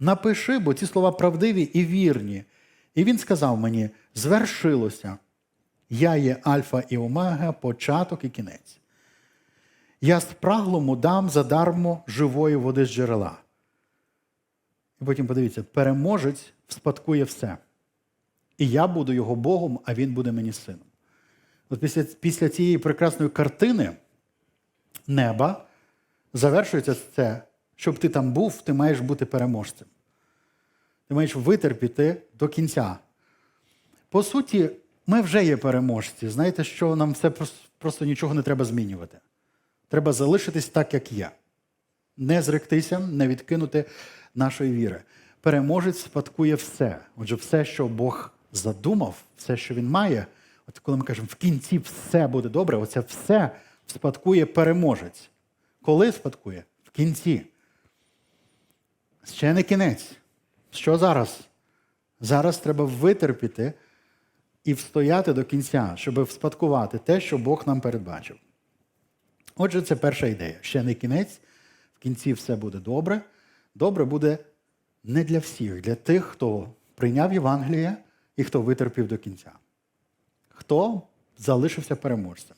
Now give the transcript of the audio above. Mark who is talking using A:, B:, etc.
A: напиши, бо ці слова правдиві і вірні. І він сказав мені: звершилося. Я є Альфа і Омега, початок і кінець. Я спраглому дам задармо живої води з джерела. І потім подивіться, переможець вспадкує все. І я буду його Богом, а він буде мені сином. От після, після цієї прекрасної картини неба завершується це, щоб ти там був, ти маєш бути переможцем. Ти маєш витерпіти до кінця. По суті, ми вже є переможці. Знаєте, що нам все прос- просто нічого не треба змінювати. Треба залишитись так, як є. Не зректися, не відкинути нашої віри. Переможець спадкує все. Отже, все, що Бог задумав, все, що він має, от коли ми кажемо, в кінці все буде добре, оце все спадкує переможець. Коли спадкує? В кінці. Ще не кінець. Що зараз? Зараз треба витерпіти і встояти до кінця, щоб вспадкувати те, що Бог нам передбачив. Отже, це перша ідея. Ще не кінець, в кінці все буде добре. Добре буде не для всіх, для тих, хто прийняв Євангеліє і хто витерпів до кінця. Хто залишився переможцем.